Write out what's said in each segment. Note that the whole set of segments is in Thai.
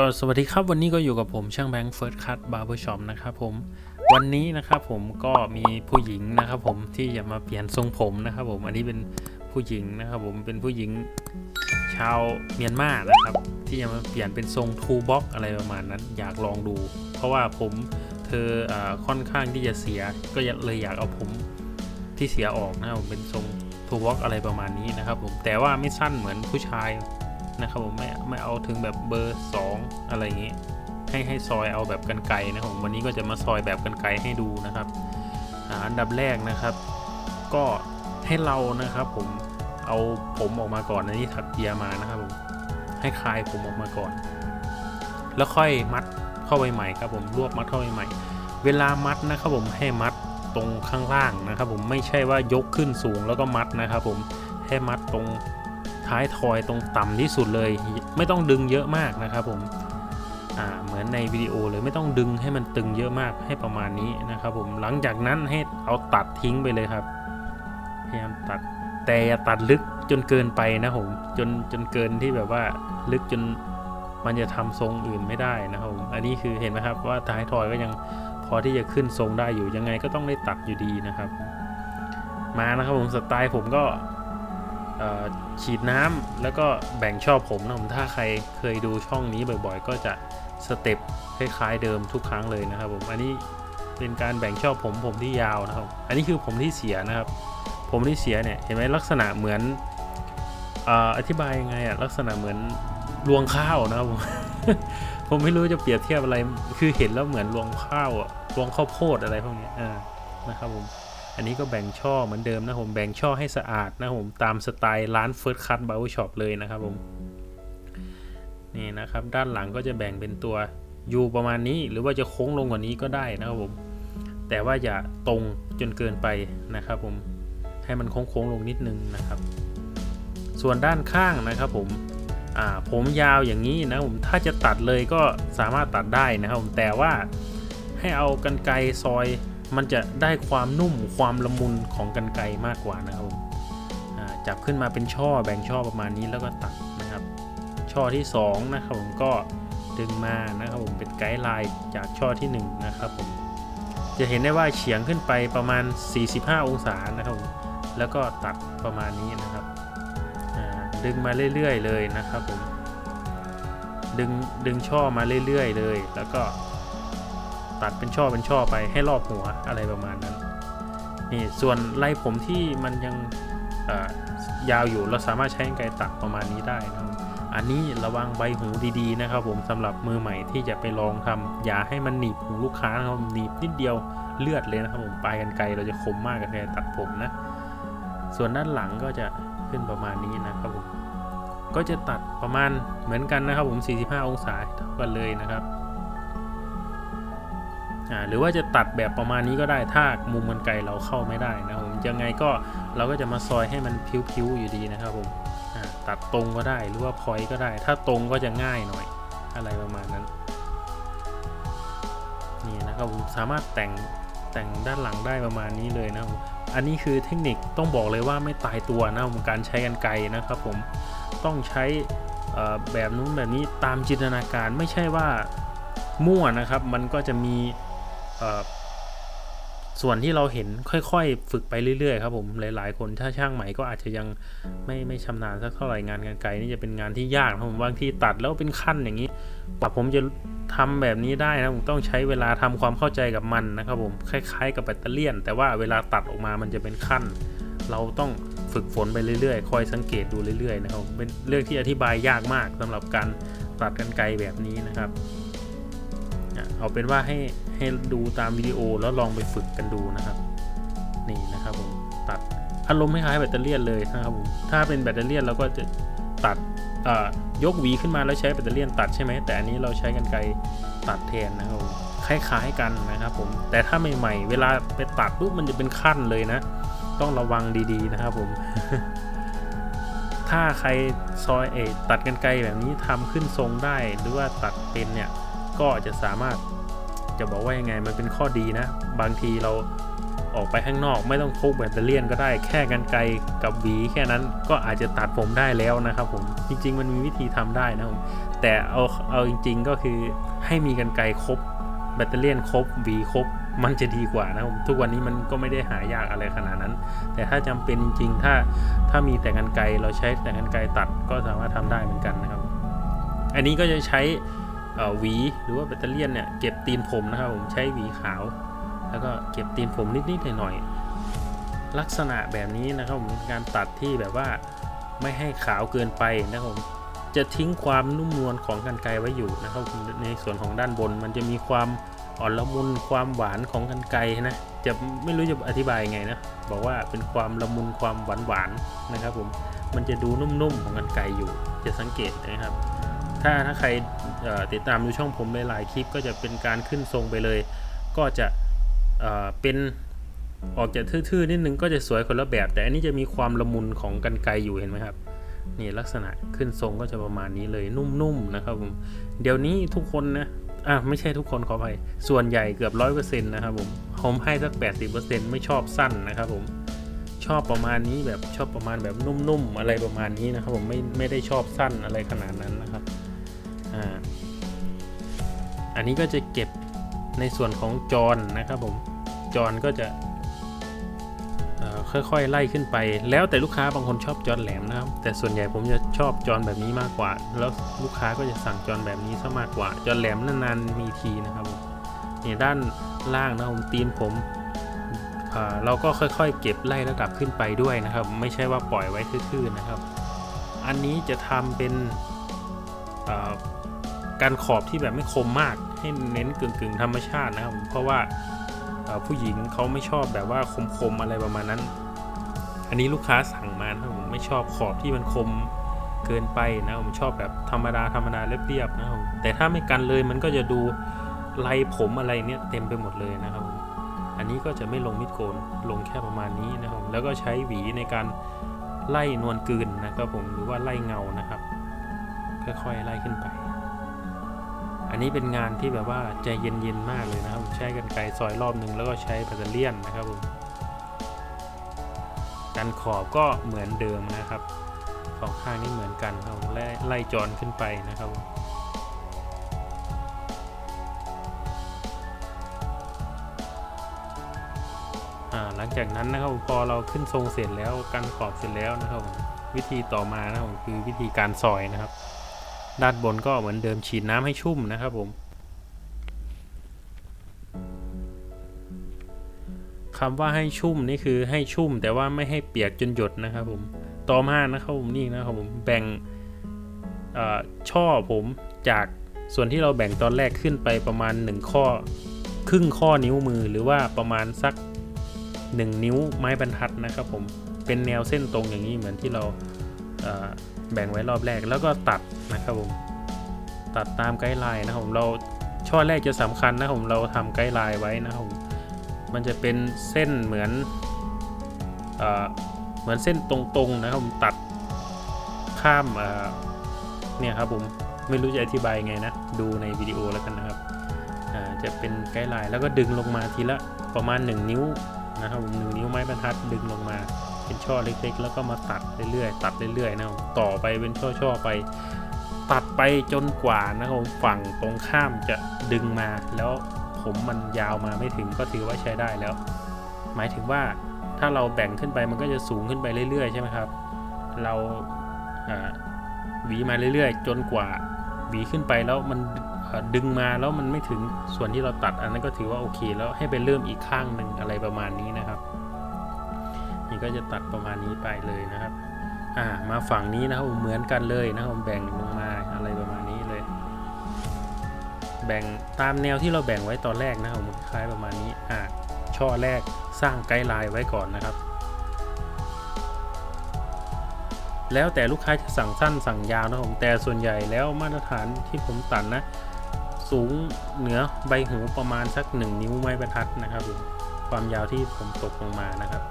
ก็สวัสดีครับวันนี้ก็อยู่กับผมช่างแบงค์เฟิร์สคัตบาร์เบอร์ช็อปนะครับผมวันนี้นะครับผมก็มีผู้หญิงนะครับผมที่จะมาเปลี่ยนทรงผมนะครับผมอันนี้เป็นผู้หญิงนะครับผมเป็นผู้หญิงชาวเมียนมานะครับ ที่จะมาเปลี่ยนเป็นทรงทูบ็อกอะไรประมาณนั้น อยากลองดู เพราะว่าผมเธออาค่อนข้างที่จะเสียก็เลยอยากเอาผมที่เสียออกนะครับผมเป็นทรงทูบ็อกอะไรประมาณนี้นะครับผมแต่ว่าไม่สั้นเหมือนผู้ชาย นะครับผมไม่ไม่เอาถึงแบบเบอร์ 2 อะไรอย่างงี้ ให้ให้ซอยเอาแบบกันไกรนะครับผมวันนี้ก็จะมาซอยแบบกันไกรให้ดูนะครับอันดับแรกนะครับ ก็ให้เรานะครับผมเอาผมออกมาก่อนอันนี้ถักเปียร์มานะครับผมให้คลายผมออกมาก่อน แล้วค่อยมัดเข้าไปใหม่ครับผมรวบมัดเข้าไปใหม่ เวลามัดนะครับผมให้มัดตรงข้างล่างนะครับ ผมไม่ใช่ว่ายกขึ้นสูงแล้วก็มัดนะครับ ผมให้มัดตรง ท้ายทอยตรงต่ำที่สุดเลย ไม่ต้องดึงเยอะมากนะครับผมเหมือนในวิดีโอเลยไม่ต้องดึงให้มันตึงเยอะมากให้ประมาณนี้นะครับผมหลังจากนั้นให้เอาตัดทิ้งไปเลยครับพยายามตัดแต่อย่าตัดลึกจนเกินไปนะผมจนจนเกินที่แบบว่าลึกจนมันจะทำทรงอื่นไม่ได้นะครับผมอันนี้คือเห็นไหมครับว่าท้ายทอยก็ยังพอที่จะขึ้นทรงได้อยู่ยังไงก็ต้องได้ตัดอยู่ดีนะครับ มานะครับผมสไตล์ผมก็ ฉีดน้ำแล้วก็แบ่งชอบผมนะผมถ้าใครเคยดูช่องนี้บ่อยๆ ก็จะสเต็ปคล้ายๆเดิมทุกครั้งเลยนะครับผมอันนี้เป็นการแบ่งชอบผมผมที่ยาวนะครับ อันนี้คือผมที่เสียนะครับ ผมที่เสียเนี่ยเห็นไหมลักษณะเหมือนเอ่ออธิบายยังไงอะลักษณะเหมือนรวงข้าวนะครับผมผมไม่รู้จะเปรียบเทียบอะไร คือเห็นแล้วเหมือนรวงข้าวอะรวงข้าวโพดอะไรพวกนี้อ่านะครับผม อันนี้ก็แบ่งช่อเหมือนเดิมนะผมแบ่งช่อให้สะอาดนะผมตามสไตล์ร้าน First Cut Barber Shop เลยนะครับผมนี่นะครับด้านหลังก็จะแบ่งเป็นตัว U ประมาณนี้ หรือว่าจะโค้งลงกว่านี้ก็ได้นะครับผมแต่ว่าอย่าตรงจนเกินไปนะครับผมให้มันโค้งๆลงนิดนึงนะครับ ส่วนด้านข้างนะครับผมผมยาวอย่างนี้นะผมถ้าจะตัดเลยก็สามารถตัดได้นะครับผมแต่ว่าให้เอากันไกรซอย มันจะได้ความนุ่มความละมุนของกันไกมากกว่านะครับผมจับขึ้นมาเป็นช่อแบ่งช่อประมาณนี้แล้วก็ตัดนะครับ ช่อที่2นะครับผมก็ดึงมานะครับผมเป็นไกด์ไลน์จากช่อที่1นะครับผมจะเห็นได้ว่าเฉียงขึ้นไปประมาณ 45 องศานะครับผมแล้วก็ตัดประมาณนี้นะครับดึงมาเรื่อยๆเลยนะครับผมดึงดึงช่อมาเรื่อยๆเลย แล้วก็ ตัดเป็นช่อเป็นช่อไปให้รอบหัวอะไรประมาณนั้นนี่ส่วนไล่ผมที่มันยังยาวอยู่เราสามารถใช้กรรไกรตัดประมาณนี้ได้นะครับอันนี้ระวังใบหูดีๆนะครับ ผมสำหรับมือใหม่ที่จะไปลองทำอย่าให้มันหนีบหูลูกค้านะครับหนีบนิดเดียวเลือดเลยนะครับผมปลายกันไกรเราจะคมมากกับการตัดผมนะ ส่วนด้านหลังก็จะขึ้นประมาณนี้นะครับผมก็จะตัดประมาณเหมือนกันนะครับผม 45 องศาเท่ากันเลยนะครับ หรือว่าจะตัดแบบประมาณนี้ก็ได้ถ้ามุมกันไกลเราเข้าไม่ได้นะครับผมยังไงก็เราก็จะมาซอยให้มันพิ้วๆอยู่ดีนะครับผมตัดตรงก็ได้หรือว่าพอยก็ได้ ถ้าตรงก็จะง่ายหน่อยอะไรประมาณนั้นนี่นะครับผมสามารถแต่งแต่งด้านหลังได้ประมาณนี้เลยนะครับผมอันนี้คือเทคนิคต้องบอกเลยว่าไม่ตายตัวนะครับผมการใช้กันไกลนะครับผมต้องใช้แบบนู้นแบบนี้ตามจินตนาการไม่ใช่ว่ามั่วนะครับ มันก็จะมี ส่วนที่เราเห็นค่อยๆ ฝึกไปเรื่อยๆครับผมหลาย ๆ คนถ้าช่างใหม่ก็อาจจะยังไม่ไม่ชำนาญสักเท่าไหร่งานกันไกลนี่จะเป็นงานที่ยากนะผมบางทีตัดแล้วเป็นขั้นอย่างนี้กว่าผมจะทำแบบนี้ได้นะผมต้องใช้เวลาทำความเข้าใจกับมันนะครับผมคล้ายๆ กับแบตเตอรี่ยน แต่ว่าเวลาตัดออกมามันจะเป็นขั้น เราต้องฝึกฝนไปเรื่อยๆ คอยสังเกตดูเรื่อยๆนะครับเป็นเรื่องที่อธิบายยากมากสำหรับการตัดกันไกลแบบนี้นะครับ เอาเป็นว่าให้ให้ดูตามวิดีโอแล้วลองไปฝึกกันดูนะครับนี่นะครับผมตัดอารมณ์คล้ายแบตเตอรี่เลยนะครับผมถ้าเป็นแบตเตอรี่เราก็จะตัดยกหวีขึ้นมาแล้วใช้แบตเตอรี่ตัดใช่ไหมแต่อันนี้เราใช้กันไกรตัดแทนนะครับผมคล้ายๆกันนะครับผมแต่ถ้าใหม่ๆ เวลาไปตัดปุ๊บมันจะเป็นขั้นเลยนะ ต้องระวังดีๆนะครับผมถ้าใครซอยเอตัดกันไกลแบบนี้ทำขึ้นทรงได้หรือว่าตัดเป็นเนี่ย ก็จะสามารถจะบอกว่ายังไงมันเป็นข้อดีนะ บางทีเราออกไปข้างนอกไม่ต้องพกแบตเตอรี่ก็ได้แค่กันไกรกับหวีแค่นั้นก็อาจจะตัดผมได้แล้วนะครับผมจริง ๆ มันมีวิธีทำได้นะผมแต่เอาเอาจริง ๆ ก็คือให้มีกันไกรครบแบตเตอรี่ครบหวีครบมันจะดีกว่านะผมทุกวันนี้มันก็ไม่ได้หายากอะไรขนาดนั้น แต่ถ้าจำเป็นจริง ๆ ถ้าถ้ามีแต่กันไกรเราใช้แต่กันไกรตัดก็สามารถทำได้เหมือนกันนะครับ อันนี้ก็จะใช้ หวีหรือว่าแบตเตอรี่เนี่ยเก็บตีนผมนะครับผมใช้หวีขาว แล้วก็เก็บตีนผมนิดๆหน่อยๆลักษณะแบบนี้นะครับผมการตัดที่แบบว่าไม่ให้ขาวเกินไปนะครับผมจะทิ้งความนุ่มนวลของกันไกไว้อยู่นะครับผมในส่วนของด้านบนมันจะมีความอ่อนละมุนความหวานของกันไกนะจะไม่รู้จะอธิบายยังไงนะบอกว่าเป็นความละมุนความหวานหวานๆนะครับผมมันจะดูนุ่มๆของกันไกอยู่จะสังเกตนะครับ ถ้าถ้าใครติดตามดูช่องผมหลายๆคลิปก็จะเป็นการขึ้นทรงไปเลย ก็จะเเป็นออกจากทื่อๆนิดนึงก็จะสวยคนละแบบ แต่อันนี้จะมีความละมุนของกันไกอยู่เห็นไหมครับนี่ลักษณะขึ้นทรงก็จะประมาณนี้เลยนุ่มๆนะครับผมเดี๋ยวนี้ทุกคนนะอะไม่ใช่ทุกคนขออภัยส่วนใหญ่เกือบร้อยเปอร์เซ็นต์นะครับผมผมให้สักแปดสิบเปอร์เซ็นต์ไม่ชอบสั้นนะครับผมชอบประมาณนี้แบบชอบประมาณแบบนุ่มๆอะไรประมาณนี้นะครับผมไม่ไม่ได้ชอบสั้นอะไรขนาดนั้นนะครับ อ่าอันนี้ก็จะเก็บในส่วนของจอนนะครับผมจอนก็จะค่อยๆไล่ขึ้นไป แล้วแต่ลูกค้าบางคนชอบจอนแหลมนะครับ แต่ส่วนใหญ่ผมจะชอบจอนแบบนี้มากกว่า แล้วลูกค้าก็จะสั่งจอนแบบนี้ซะมากกว่า จอนแหลมนานๆมีทีนะครับผมนี่ด้านล่างนะผมตีนผมเราก็ค่อยๆ เก็บไล่ระดับขึ้นไปด้วยนะครับ ไม่ใช่ว่าปล่อยไว้ทื่อๆนะครับ อันนี้จะทำเป็น การขอบที่แบบไม่คมมากให้เน้นกึ่งกึ่งๆธรรมชาตินะครับเพราะว่าผู้หญิงเขาไม่ชอบแบบว่าคมๆอะไรประมาณนั้น อันนี้ลูกค้าสั่งมานะผมไม่ชอบขอบที่มันคมเกินไปนะผมชอบแบบธรรมดาธรรมดาเรียบๆนะครับแต่ถ้าไม่กันเลยมันก็จะดูลายผมอะไรเนี่ยเต็มไปหมดเลยนะครับ อันนี้ก็จะไม่ลงมิดโกนลงแค่ประมาณนี้นะครับ แล้วก็ใช้หวีในการไล่นวลกลืนนะครับผมหรือว่าไล่เงานะครับ ค่อยๆไล่ขึ้นไป อันนี้เป็นงานที่แบบว่าใจเย็นๆมากเลยนะครับผมใช้กันไกรซอยรอบหนึ่งแล้วก็ใช้แบตเตอรี่ยนนะครับผมการขอบก็เหมือนเดิมนะครับสองข้างนี่เหมือนกันครับไล่ไล่จอนขึ้นไปนะครับหลังจากนั้นนะครับผมพอเราขึ้นทรงเสร็จแล้วกันขอบเสร็จแล้วนะครับผมวิธีต่อมานะครับผมคือวิธีการซอยนะครับ ด้านบนก็เหมือนเดิมฉีดน้ำให้ชุ่มนะครับผมคำว่าให้ชุ่มนี่คือให้ชุ่มแต่ว่าไม่ให้เปียกจนหยดนะครับผมต่อมานะครับผมนี่นะครับผมแบ่งเอ่อช่อผมจากส่วนที่เราแบ่งตอนแรกขึ้นไปประมาณ 1 ข้อ ครึ่งข้อนิ้วมือหรือว่าประมาณสัก 1 นิ้วไม้บรรทัดนะครับผมเป็นแนวเส้นตรงอย่างนี้เหมือนที่เราเอ่อ แบ่งไว้รอบแรกแล้วก็ตัดนะครับผมตัดตามไกด์ไลน์นะครับผมเราช่อแรกจะสำคัญนะครับผมเราทำไกด์ไลน์ไว้นะครับผมมันจะเป็นเส้นเหมือนเอเหมือนเส้นตรงๆนะครับผมตัดข้ามเเนี่ยครับผมไม่รู้จะอธิบายไงนะ ดูในวิดีโอแล้วกันนะครับจะเป็นไกด์ไลน์แล้วก็ดึงลงมาทีละประมาณ 1 นิ้วนะครับผมหนึ่งนิ้วไม้บรรทัดดึงลงมา เป็นช่อเล็กๆ แล้วก็มาตัดเรื่อยๆตัดเรื่อยๆนะครับต่อไปเป็นช่อๆไป ตัดไปจนกว่านะครับฝั่งตรงข้ามจะดึงมาแล้วผมมันยาวมาไม่ถึงก็ถือว่าใช้ได้แล้ว หมายถึงว่าถ้าเราแบ่งขึ้นไปมันก็จะสูงขึ้นไปเรื่อยๆใช่ไหมครับ เราหวีมาเรื่อยๆ จนกว่าหวีขึ้นไปแล้วมันดึงมาแล้วมันไม่ถึงส่วนที่เราตัดอันนั้นก็ถือว่าโอเค แล้วให้ไปเริ่มอีกข้างหนึ่งอะไรประมาณนี้นะครับ นี่ก็จะตัดประมาณนี้ไปเลยนะครับ อ่ามาฝั่งนี้นะครับผมเหมือนกันเลยนะครับผมแบ่งลงมาอะไรประมาณนี้เลย แบ่งตามแนวที่เราแบ่งไว้ตอนแรกนะครับผมคล้ายประมาณนี้อ่าช่อแรกสร้างไกด์ไลน์ไว้ก่อนนะครับ แล้วแต่ลูกค้าจะสั่งสั้นสั่งยาวนะครับผมแต่ส่วนใหญ่แล้วมาตรฐานที่ผมตัดนะ สูงเหนือใบหูประมาณสักหนึ่งนิ้วไม้บรรทัดนะครับผมความยาวที่ผมตกลงมานะครับ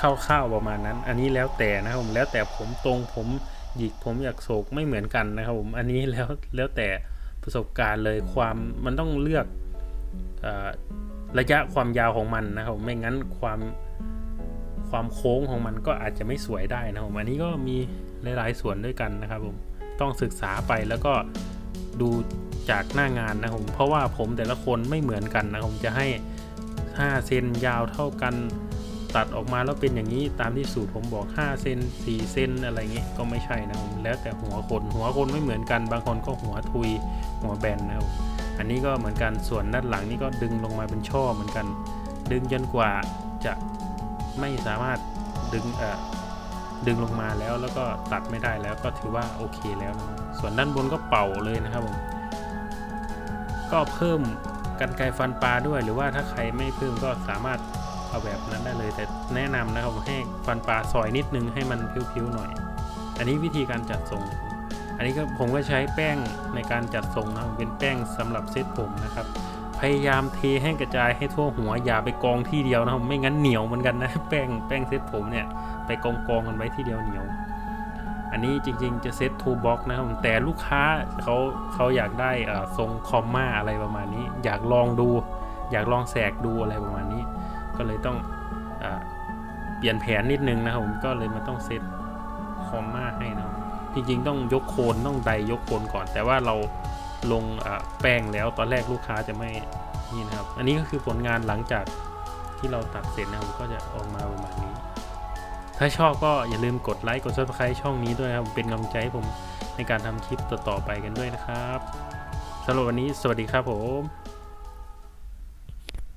คร่าวๆประมาณนั้น อันนี้แล้วแต่นะครับผมแล้วแต่ผมตรงผมหยิกผมอยากโศกไม่เหมือนกันนะครับผมอันนี้แล้วแล้วแต่ประสบการณ์เลยความมันต้องเลือกอระยะความยาวของมันนะครับผมไม่งั้นความความโค้งของมันก็อาจจะไม่สวยได้นะครับผมอันนี้ก็มีหลายๆส่วนด้วยกันนะครับผมต้องศึกษาไปแล้วก็ดูจากหน้างานนะครับผมเพราะว่าผมแต่ละคนไม่เหมือนกันนะครับผมจะให้ 5 เซนยาวเท่ากัน ตัดออกมาแล้วเป็นอย่างนี้ตามที่สูตรผมบอก 5 เซน4 เซนอะไรเงี้ยก็ไม่ใช่นะแล้วแต่หัวคนหัวคนไม่เหมือนกัน บางคนก็หัวทุยหัวแบนนะครับอันนี้ก็เหมือนกันส่วนด้านหลังนี่ก็ดึงลงมาเป็นช่อเหมือนกัน ดึงจนกว่าจะไม่สามารถดึงเอ่อดึงลงมาแล้วแล้วก็ตัดไม่ได้แล้วก็ถือว่าโอเคแล้วนะส่วนด้านบนก็เป่าเลยนะครับผมก็เพิ่มกันไกฟันปลาด้วย หรือว่าถ้าใครไม่เพิ่มก็สามารถ เอาแบบนั้นได้เลย แต่แนะนำนะครับให้ฟันปลาซอยนิดนึงให้มันพิ้วๆหน่อย อันนี้วิธีการจัดทรง อันนี้ก็ผมก็ใช้แป้งในการจัดทรงนะครับเป็นแป้งสำหรับเซตผมนะครับ พยายามเทให้กระจายให้ทั่วหัวอย่าไปกองที่เดียวนะครับไม่งั้นเหนียวเหมือนกันนะแป้งแป้งเซตผมเนี่ยไปกองกองกันไว้ที่เดียวเหนียวอันนี้จริงๆจะเซตทูบ็อกนะครับแต่ลูกค้าเขาเขาอยากได้ทรงคอมมาอะไรประมาณนี้ อยากลองดู อยากลองแสกดูอะไรประมาณนี้ ก็เลยต้องเอเปลี่ยนแผนนิดนึงนะครับผมก็เลยมาต้องเซตคอมมาให้นะครับจริงๆต้องยกโคนต้องไดยกโคนก่อน แต่ว่าเราลงแป้งแล้วตอนแรกลูกค้าจะไม่นี่นะครับ อันนี้ก็คือผลงานหลังจากที่เราตัดเสร็จนะครับก็จะออกมาประมาณนี้ ถ้าชอบก็อย่าลืมกดไลค์กด subscribe ช่องนี้ด้วยนะครับเป็นกำลังใจให้ผมในการทำคลิปต่อๆไปกันด้วยนะครับสำหรับวันนี้สวัสดีครับผม